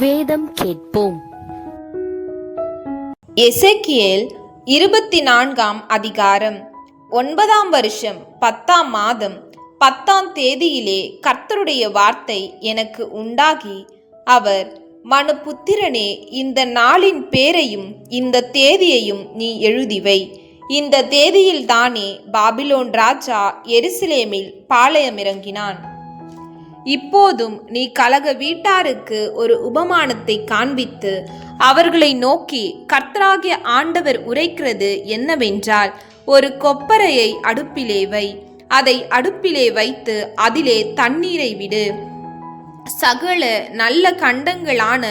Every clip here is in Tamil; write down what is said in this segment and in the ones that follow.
வேதம் கேட்போம். எசேக்கியேல் இருபத்தி நான்காம் அதிகாரம். ஒன்பதாம் வருஷம் பத்தாம் மாதம் பத்தாம் தேதியிலே கர்த்தருடைய வார்த்தை எனக்கு உண்டாகி அவர் மனுபுத்திரனே இந்த நாளின் பேரையும் இந்த தேதியையும் நீ எழுதிவை. இந்த தேதியில்தானே பாபிலோன் ராஜா எருசலேமில் பாளையமிறங்கினான். இப்போதும் நீ கலக வீட்டாருக்கு ஒரு உபமானத்தை காண்பித்து அவர்களை நோக்கி கர்த்தராகிய ஆண்டவர் உரைக்கிறது என்னவென்றால் ஒரு கொப்பரையை அடுப்பிலே வை. அதை அடுப்பிலே வைத்து அதிலே தண்ணீரை விடு. சகல நல்ல கண்டங்களான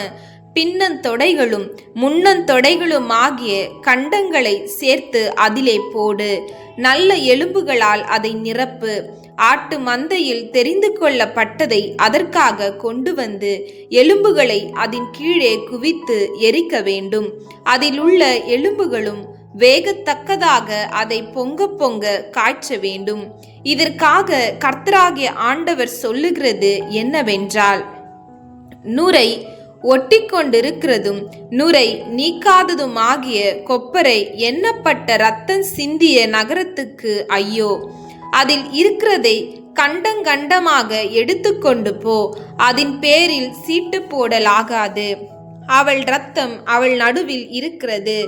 பின்னந்தொடைகளும் முன்னந்தொடைகளும் ஆகிய கண்டங்களை சேர்த்து அதிலே போடு. நல்ல எலும்புகளால் அதை நிரப்பு. ஆட்டு மந்தையில் தெரிந்து கொள்ளப்பட்டதை அதற்காக கொண்டு வந்து எலும்புகளை அதன் கீழே குவித்து எரிக்க வேண்டும். அதில் உள்ள எலும்புகளும் வேகத்தக்கதாக அதை பொங்க பொங்க காய்ச்ச வேண்டும். இதற்காக கர்த்தராகிய ஆண்டவர் சொல்லுகிறது என்னவென்றால் நுரை ஒட்டிக்கொண்டிருக்கிறதும் நுரை நீக்காததுமாகிய கொப்பரை எண்ணப்பட்ட ரத்தம் சிந்திய நகரத்துக்கு ஐயோ. அதில் இருக்கிறதை கண்டங்கண்டமாக எடுத்துக்கொண்டு போ. அதன் பேரில் சீட்டு போடலாகாது. அவள் ரத்தம் அவள் நடுவில் இருக்கிறது.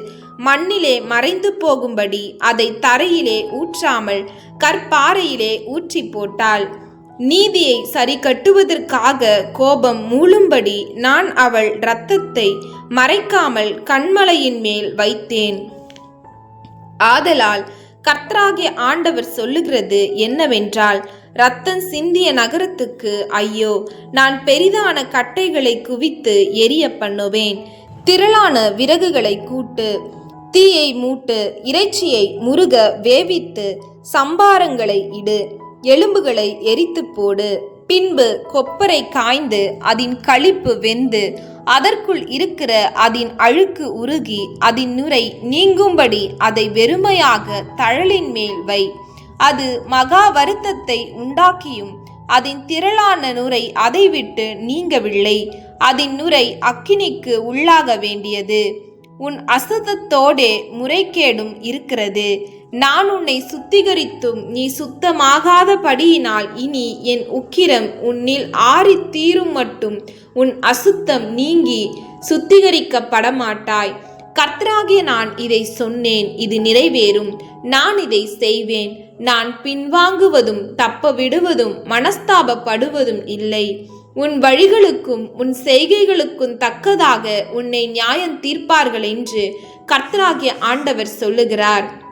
மண்ணிலே மறைந்து போகும்படி அதை தரையிலே ஊற்றாமல் கற்பாறையிலே ஊற்றி போட்டாள். நீதியை சரி கட்டுவதற்காக கோபம் மூழும்படி நான் அவள் இரத்தத்தை மறைக்காமல் கண்மலையின் மேல் வைத்தேன். ஆதலால் கர்த்தராகிய ஆண்டவர் சொல்லுகிறது என்னவென்றால் ரத்தம் சிந்திய நகரத்துக்கு ஐயோ நான் பெரிதான கட்டைகளை குவித்து எரிய பண்ணுவேன் திரளான விறகுகளை கூட்டு தீயை மூட்டு இறைச்சியை முருக வேவித்து சம்பாரங்களை இடு எலும்புகளை எரித்து போடு. பின்பு கொப்பரை காய்ந்து அதன் களிப்பு வெந்து அதற்குள் இருக்கிற அதன் அழுக்கு உருகி அதன் நுரை நீங்கும்படி அதை வெறுமையாக தழலின் மேல் வை. அது மகா வருத்தத்தை உண்டாக்கியும் அதன் திரளான நுரை அதை விட்டு நீங்கவில்லை. அதன் நுரை அக்கினிக்கு உள்ளாக வேண்டியது. உன் அசுத்தத்தோடே முறைகேடும் இருக்கிறது. நான் உன்னை சுத்திகரித்தும் நீ சுத்தமாகாதபடியினால் இனி என் உக்கிரம் உன்னில் ஆறி தீரும் மட்டும். உன் அசுத்தம் நீங்கி சுத்திகரிக்கப்பட மாட்டாய் கர்த்தராகிய நான் இதை சொன்னேன் இது நிறைவேறும். நான் இதை செய்வேன். நான் பின்வாங்குவதும் தப்ப விடுவதும் மனஸ்தாபப்படுவதும் இல்லை. உன் வழிகளுக்கும் உன் செய்கைகளுக்கும் தக்கதாக உன்னை நியாயம் தீர்ப்பார்கள் என்று கர்த்தராகிய ஆண்டவர் சொல்லுகிறார்.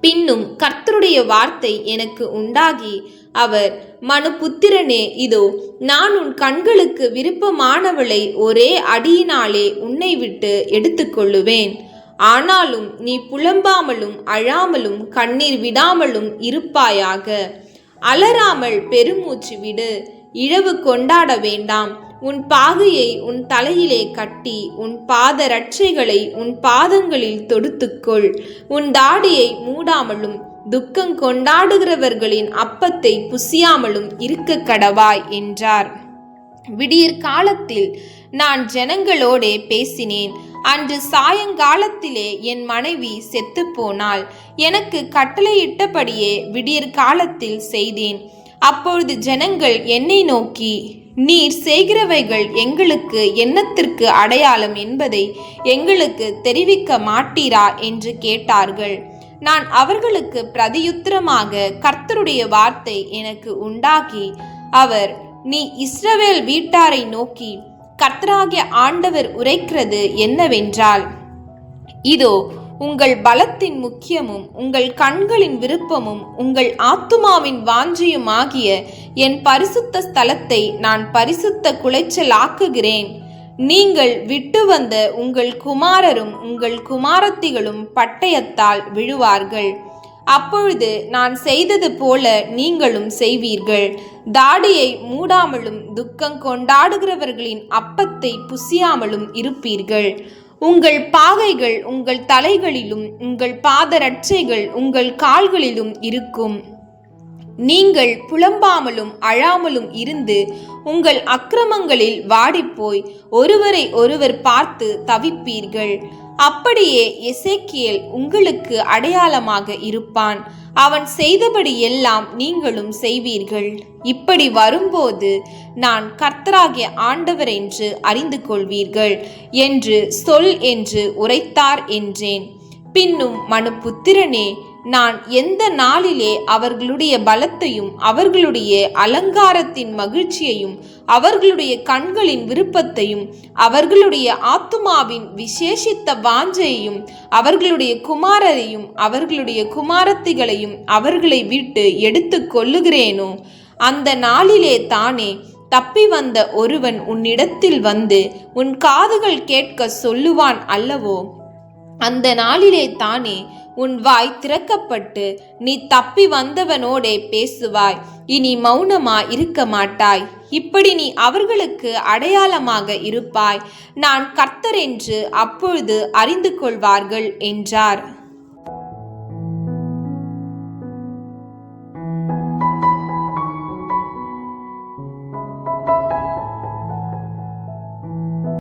பின்னும் கர்த்தருடைய வார்த்தை எனக்கு உண்டாகி அவர் மனுபுத்திரனே இதோ நான் உன் கண்களுக்கு விருப்பமானவளை ஒரே அடியினாலே உன்னை விட்டு எடுத்துக்கொள்ளுவேன். ஆனாலும் நீ புலம்பாமலும் அழாமலும் கண்ணீர் விடாமலும் இருப்பாயாக. அலறாமல் பெருமூச்சு விடு இழவு கொண்டாட வேண்டாம். உன் பாகையை உன் தலையிலே கட்டி உன் பாத ரட்சைகளை உன் பாதங்களில் தொடுத்துக்கொள். உன் தாடியை மூடாமலும் துக்கம் கொண்டாடுகிறவர்களின் அப்பத்தை புசியாமலும் இருக்க கடவாய் என்றார். விடியற் காலத்தில் நான் ஜனங்களோடே பேசினேன். அன்று சாயங்காலத்திலே என் மனைவி செத்துப்போனாள் எனக்கு கட்டளையிட்டபடியே விடியற் காலத்தில் செய்தேன். அப்பொழுது ஜனங்கள் என்னை நோக்கி நீர் செய்கிறவைகள் எங்களுக்கு என்னத்திற்கு அடையாளம் என்பதை எங்களுக்கு தெரிவிக்க மாட்டீரா? என்று கேட்டார்கள். நான் அவர்களுக்கு பிரதியுத்திரமாக கர்த்தருடைய வார்த்தை எனக்கு உண்டாகி அவர் நீ இஸ்ரவேல் வீட்டாரை நோக்கி கர்த்தராகிய ஆண்டவர் உரைக்கிறது என்னவென்றால் இதோ உங்கள் பலத்தின் முக்கியமும் உங்கள் கண்களின் விருப்பமும் உங்கள் ஆத்துமாவின் வாஞ்சியும் ஆகிய என் பரிசுத்த ஸ்தலத்தை நான் பரிசுத்த குலைச்சலாக்குகிறேன். நீங்கள் விட்டு வந்த உங்கள் குமாரரும் உங்கள் குமாரத்திகளும் பட்டயத்தால் விழுவார்கள். அப்பொழுது நான் செய்தது போல நீங்களும் செய்வீர்கள். தாடியை மூடாமலும் துக்கம் கொண்டாடுகிறவர்களின் அப்பத்தை புசியாமலும் இருப்பீர்கள். உங்கள் பாகைகள் உங்கள் தலைகளிலும் உங்கள் பாதரட்சைகள் உங்கள் கால்களிலும் இருக்கும். நீங்கள் புலம்பாமலும் அழாமலும் இருந்து உங்கள் அக்கிரமங்களில் வாடிப்போய் ஒருவரை ஒருவர் பார்த்து தவிப்பீர்கள். அப்படியே எசேக்கியல் உங்களுக்கு அடையாளமாக இருப்பான். அவன் செய்தபடி எல்லாம் நீங்களும் செய்வீர்கள். இப்படி வரும்போது நான் கர்த்தராகிய ஆண்டவர் என்று அறிந்து கொள்வீர்கள் என்று சொல் என்று உரைத்தார் என்றேன். பின்னும் மனுபுத்திரனே நான் எந்த நாளிலே அவர்களுடைய பலத்தையும் அவர்களுடைய அலங்காரத்தின் மகிழ்ச்சியையும் அவர்களுடைய கண்களின் விருப்பத்தையும் அவர்களுடைய ஆத்துமாவின் விசேஷித்த வாஞ்சையையும் அவர்களுடைய குமாரரையும் அவர்களுடைய குமாரத்திகளையும் அவர்களை விட்டு எடுத்து கொள்ளுகிறேனோ? அந்த நாளிலே தானே தப்பி வந்த ஒருவன் உன்னிடத்தில் வந்து உன் காதுகள் கேட்க சொல்லுவான் அல்லவோ? அந்த நாளிலே தானே உன் வாய் திறக்கப்பட்டு நீ தப்பி வந்தவனோடே பேசுவாய். இனி மௌனமா இருக்க மாட்டாய். இப்படி நீ அவர்களுக்கு அடையாளமாக இருப்பாய். நான் கர்த்தர் என்று அப்பொழுது அறிந்து கொள்வார்கள் என்றார்.